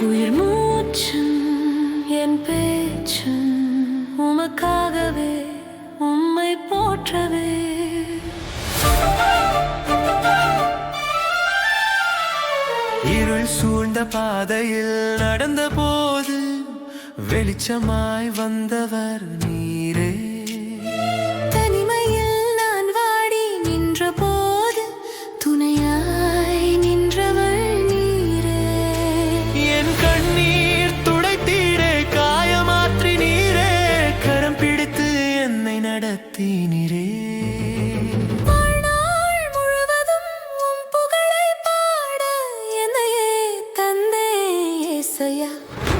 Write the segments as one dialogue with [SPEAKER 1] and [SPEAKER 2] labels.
[SPEAKER 1] உயிர் மூச்சும் என் பேச்சும் உமக்காகவே உம்மை போற்றவே.
[SPEAKER 2] இருள் சூழ்ந்த பாதையில் நடந்த போது வெளிச்சமாய் வந்தவர் நீரே.
[SPEAKER 1] 哎呀。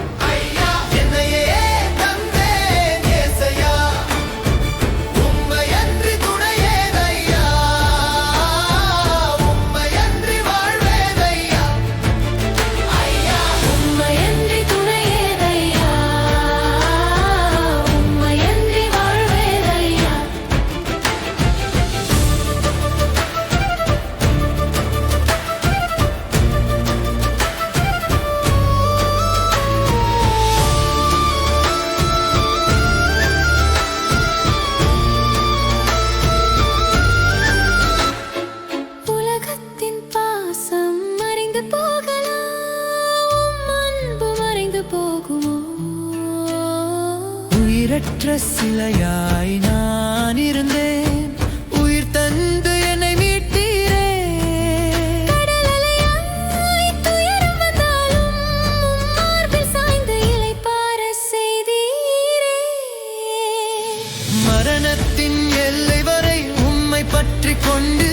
[SPEAKER 2] உயிரற்ற சிலையாய் நான் இருந்தேன் உயிர் தந்து என்னை மீட்டீரே.
[SPEAKER 1] சாய்ந்த இலை பார செய்தீரே.
[SPEAKER 2] மரணத்தின் எல்லை வரை உம்மை பற்றி கொண்டு